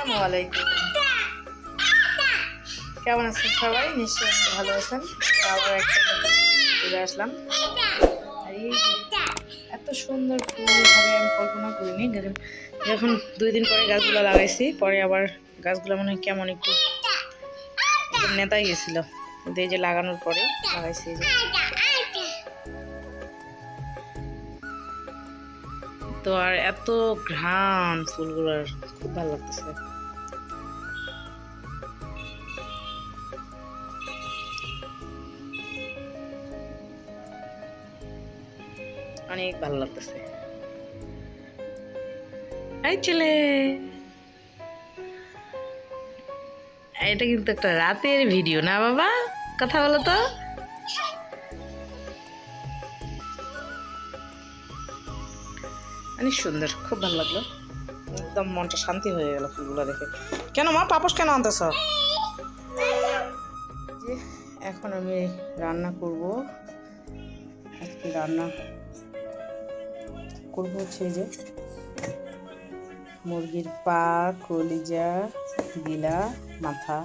আসসালামু আলাইকুম। কেমন আছেন সবাই? নিশ্চয়ই ভালো আছেন। আবার একটা চলে আসলাম। এত সুন্দর ফুল আমি কল্পনা করিনি। যখন দুই দিন পরে গাছগুলো লাগাইছি, পরে আবার গাছগুলো মনে হয় কেমন একটু নেতাই গেছিল। এই যে লাগানোর পরে লাগাইছি তো আর এত ঘ্রাণ ফুলগুলোর, খুব ভালো লাগতেছে। অনেক ভালো লাগতেছে। এই ছেলে। এটা কিন্তু একটা রাতের ভিডিও না বাবা? কথা বলো তো। অনেক সুন্দর খুব ভালো লাগল। একদম মনটা শান্তি হয়ে গেল ফুলগুলো দেখে। কেন মা পাপস কেন আনতেছ? এখন আমি রান্না করব। আজকে রান্না করব হচ্ছে যে মুরগির পা, কলিজা, গিলা, মাথা।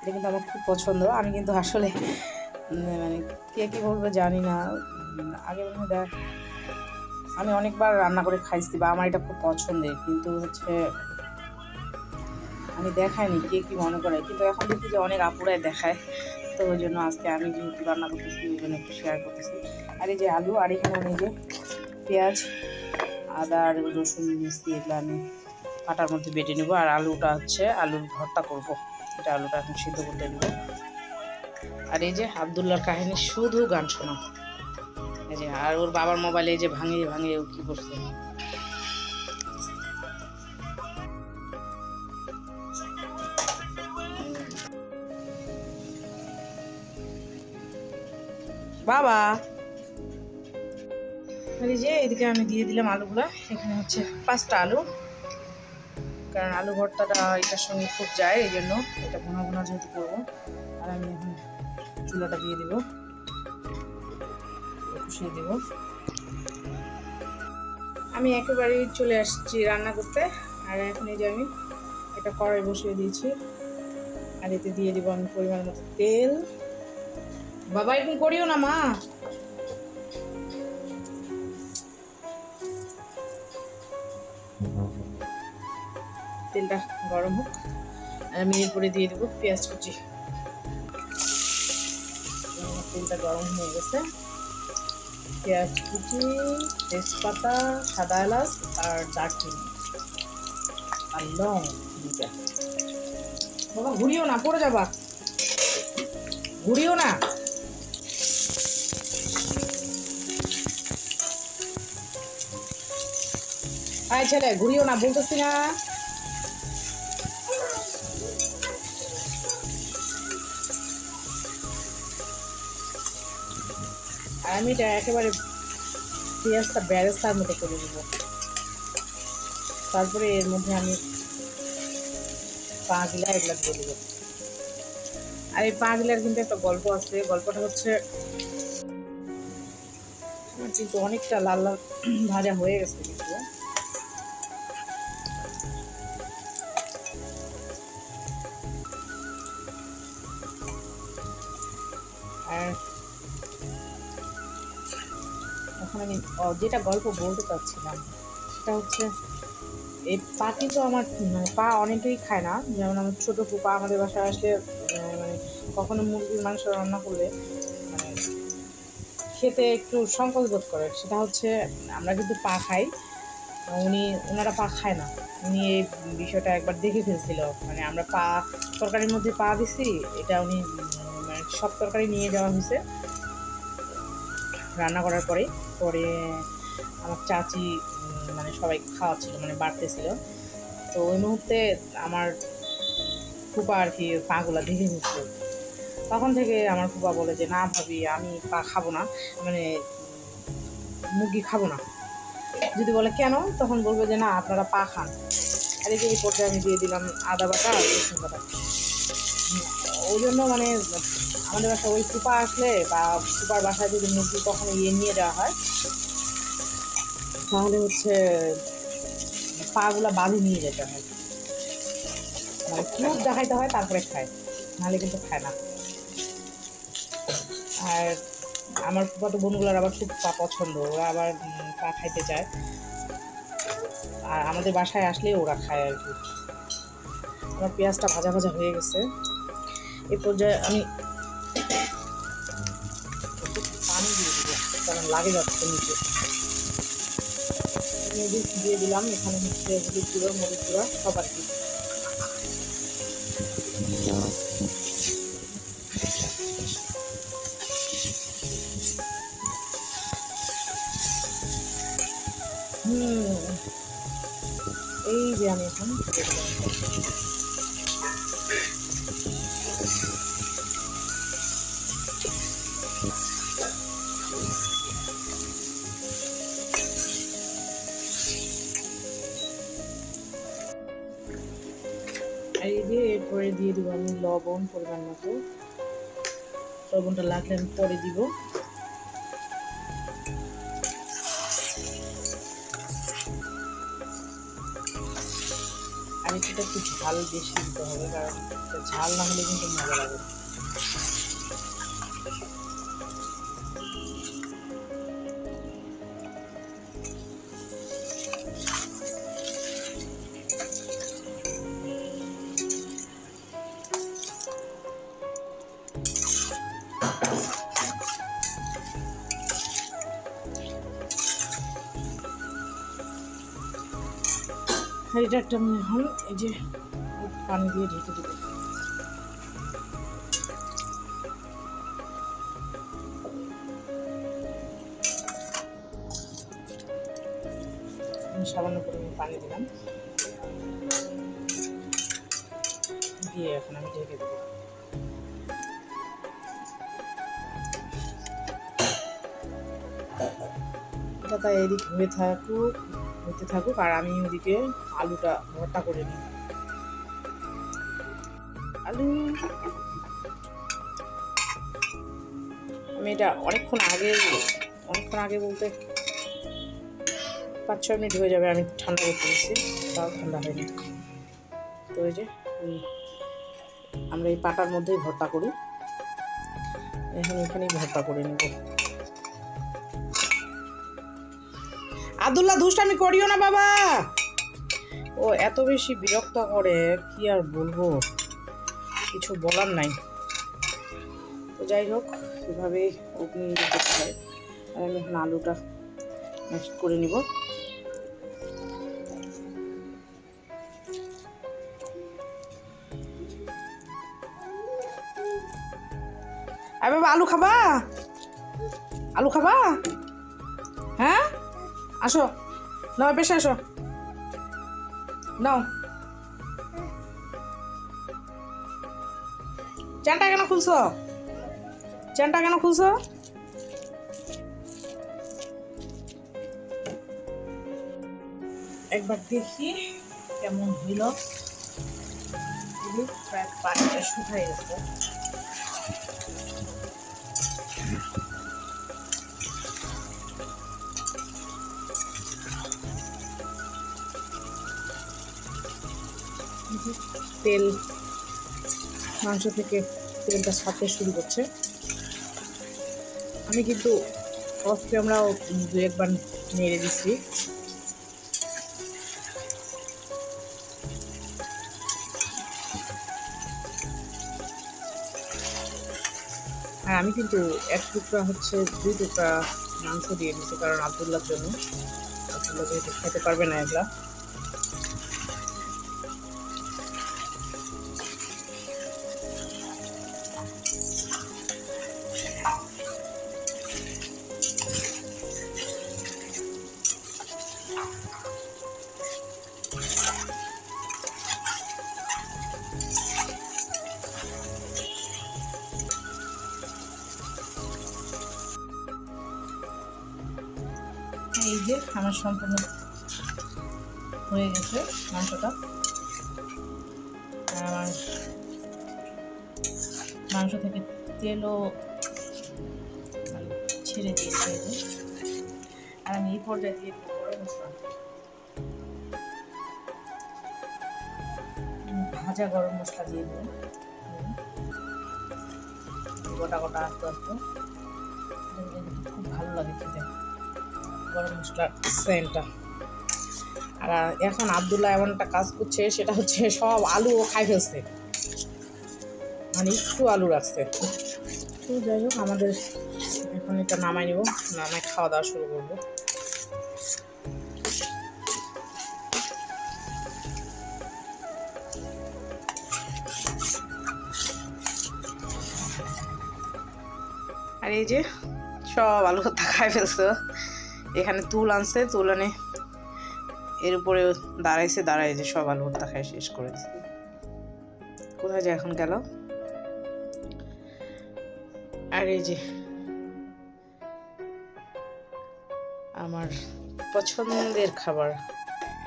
এটা কিন্তু আমার খুব পছন্দ। আমি কিন্তু আসলে মানে কে কী বলবে জানি না। আগে মনে দেখ, আমি অনেকবার রান্না করে খাইছি বা আমার এটা খুব পছন্দের। কিন্তু হচ্ছে আমি দেখাইনি কে কী মনে করে। কিন্তু এখন দেখি যে অনেক আপুরাই দেখায়। তো ওই জন্য আজকে আমি যেহেতু রান্না করতেছি, ওই জন্য একটু শেয়ার করতেছি। আর এই যে আলু, আর এখানে আমি যে পেঁয়াজ, আদা আর রসুন মিষ্টি এগুলো আমি আটার মধ্যে বেটে নেব। আর আলুটা হচ্ছে আলুর ভর্তা করব। এটা আলুটা এখন সিদ্ধ করতে দেবো। আর এই যে আবদুল্লার কাহিনী শুধু গান শোনা। এই যে, আর ওর বাবার মোবাইলে এই যে ভাঙিয়ে ভাঙিয়ে ও কি করছে। বাবা! আর এই যে এদিকে আমি দিয়ে দিলাম আলুগুলা। এখানে হচ্ছে পাঁচটা আলু। কারণ আলু ভর্তাটা এটার সঙ্গে খুব যায়, এই জন্য এটা ভোনা ভোনা যেহেতু করব, আর আমি এখন চুলাটা দিয়ে দিব। বসিয়ে দেব। আমি একেবারেই চলে আসছি রান্না করতে, আর এখন এই যে আমি এটা কড়াই বসিয়ে দিয়েছি। আর এতে দিয়ে দিব আমি পরিমাণ মতো তেল। বাবা, এরকম করিও না, মা। তেলটা গরম হোক। আর আমি এরপরে দিয়ে দেবো পেঁয়াজ কুচি। তেলটা গরম হয়ে গেছে। পেঁয়াজ কুচি, তেজপাতা, সাদা এলাচ আর দারচিনি। আর লং দুটা বাবা, ঘুরিও না, পড়ে যাবা। ঘুরিও না। আয় ছেলে, ঘুরিও না, বলতেছি না। আমি এটা একেবারে পেঁয়াজটা ব্যারেস্তার মতো করে দেবো তারপরে এর মধ্যে আমি পা গিলা এগুলো দিয়ে দেবো। আর এই পা গিলার কিন্তু একটা গল্প আছে। গল্পটা হচ্ছে কিন্তু অনেকটা লাল লাল ভাজা হয়ে গেছে। এখন আমি যেটা গল্প বলতে চাচ্ছিলাম, সেটা হচ্ছে এই পাটি তো আমার মানে পা অনেকেই খায় না। যেমন আমার ছোটো ফুপা আমাদের বাসায় আসলে মানে কখনো মুরগির মাংস রান্না করলে মানে খেতে একটু সংকোচ বোধ করে। সেটা হচ্ছে, আমরা কিন্তু পা খাই, উনি, ওনারা পা খায় না। উনি এই বিষয়টা একবার দেখে ফেলছিল। মানে আমরা পা, তরকারির মধ্যে পা দিছি, এটা উনি মানে সব তরকারি নিয়ে যাওয়া হয়েছে, রান্না করার পরে পরে আমার চাচি মানে সবাই খাওয়াচ্ছিল মানে বাড়তেছিল। তো ওই মুহূর্তে আমার ফুপা আর কি পাগুলা দেখে নিচ্ছিল তখন থেকে আমার ফুপা বলে যে, না ভাবি, আমি পা খাব না মানে মুরগি খাব না। যদি বলে, কেন? তখন বলবে যে, না, আপনারা পা খান। আর এই যে এই পর্যায়ে আমি দিয়ে দিলাম আদা বাটা আর রসুন বাটা। ওই জন্য মানে আমাদের বাসায় ওই ফুপা আসলে বা সুপার বাসায় যদি মুরগি কখনো ইয়ে নিয়ে যাওয়া হয়, তাহলে হচ্ছে পাগুলা বাঁধি নিয়ে যেতে হয়। মানে প্রুফ দেখাইতে হয়, তারপরে খায়। নাহলে কিন্তু খায় না। আর আমার ফুফাতো বোনগুলোর আবার খুব পা পছন্দ, ওরা আবার পা খাইতে চায়। আর আমাদের বাসায় আসলে ওরা খায় আর কি। আমার পেঁয়াজটা ভাজা ভাজা হয়ে গেছে। এই পর্যায়ে আমি পানি দিয়ে দিব। কারণ লাগে যাচ্ছে নিচে। মরিচ দিয়ে দিলাম, এখানে হচ্ছে হলুদ গুঁড়ো, মরিচ গুঁড়ো, সব আর কি। হুম। এই যে আমি এখন এই দিয়ে এরপরে দিয়ে দেবো আমি লবণ পরিমাণ মতো। লবণটা লাগলে আমি পরে দিব। আর এটা একটু ঝাল বেশি দিতে হবে, কারণ ঝাল না হলে কিন্তু মজা লাগে এটা একটা আমি এখন এই যে পানি দিয়ে ঢেকে দেবো সামান্য পরিমাণে পানি দিলাম। দিয়ে এখন আমি ঢেকে দেবো। এটা এদিক হয়ে থাকুক। হতে থাকুক আর আমি ওদিকে আলুটা ভর্তা করে নিই। আলু। আমি এটা অনেকক্ষণ আগে অনেকক্ষণ আগে বলতে পাঁচ ছয় মিনিট হয়ে যাবে আমি ঠান্ডা করতে গেছি তাও ঠান্ডা হয়নি। তো ওই যে আমরা এই পাটার মধ্যেই ভর্তা করি। এখন এখানেই ভর্তা করে নেব। আব্দুল্লাহ, দুষ্টামি করিও না বাবা। ও, এত বেশি বিরক্ত করে, কি আর বলব? কিছু বলার নাই। তো যাই হোক এভাবেই অগ্নি দিতে হয় আর আমি এখন আলুটা মিক্সড করে নিব। আরে বাবা, আলু খাবা? আলু খাবা? আসো। নাও পেশে আসো। নাও। চ্যানটা কেন খুলছো? চ্যানটা কেন খুলছো? একবার দেখি কেমন হইল। পানিটা শুকাই গেছে। তেল, মাংস থেকে তেলটা ছাড়তে শুরু করছে। আমি কিন্তু অফ ক্যামেরাও দু একবার নেড়ে দিচ্ছি আর আমি কিন্তু এক টুকরা হচ্ছে দুই টুকরা মাংস দিয়ে দিচ্ছি কারণ আবদুল্লার জন্য। আবদুল্লাহ যেহেতু খেতে পারবে না এগুলা। এই যে আমার সম্পূর্ণ হয়ে গেছে মাংসটা। আর মাংস থেকে তেলও ছেড়ে দিয়েছে আর আমি এই পর্যায়ে দিয়ে দেবো ভাজা গরম মশলা দিয়ে হুম। গোটা গোটা আস্তে আস্তে। খুব ভালো লাগে খেতে। গরম মশলার সেন্টটা। আর এখন আবদুল্লাহ এমন একটা কাজ করছে, সেটা হচ্ছে সব আলু খাই ফেলছে। মানে একটু আলু রাখছে। তো যাই হোক, আমাদের এখন এটা নামাই নিব, নামাই খাওয়া দাওয়া শুরু করব। আর এই যে সব আলু ভর্তা খাই ফেলছে। এখানে তুল আনছে, তুল আনে। এর উপরে দাঁড়াইছে দাঁড়াইছে, সব আলু ভর্তা খাই শেষ করে দিচ্ছে কোথায় যায় এখন গেল? আর এই যে আমার পছন্দের খাবার,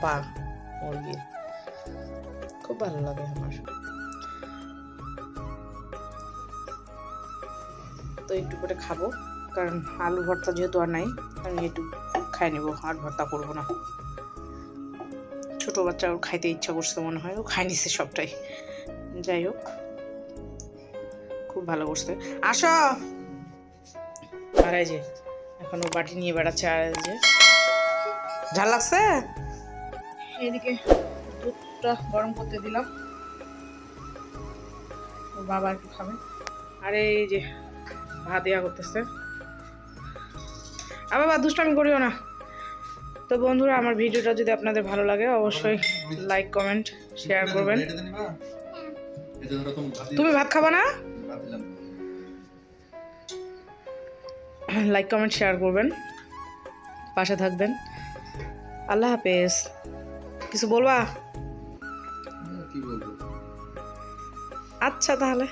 পা মুরগির খুব ভালো লাগে আমার। তো একটু করে খাব। কারণ আলু ভর্তা যেহেতু আর নাই আমি একটু খাই নেব আর ভর্তা করব না। ছোটো বাচ্চা ওর খাইতে ইচ্ছা করছে মনে হয় ও খাই নিছে সবটাই। যাই হোক খুব ভালো করছে। আসো! আর এই যে এখন ও বাটি নিয়ে বেড়াচ্ছে আর এই যে ঝাল লাগছে? এদিকে দুধটা গরম করতে দিলাম। বাবা একটু খাবে। আর এই যে ভাত দেওয়া করতেছে। আর বাবা দুষ্টামি করিও না। তো বন্ধুরা আমার ভিডিওটা যদি আপনাদের ভালো লাগে অবশ্যই লাইক কমেন্ট শেয়ার করবেন। তুমি ভাত খাবা না? লাইক কমেন্ট শেয়ার করবেন। পাশে থাকবেন। আল্লাহ হাফেজ। কিছু বলবা? আচ্ছা তাহলে।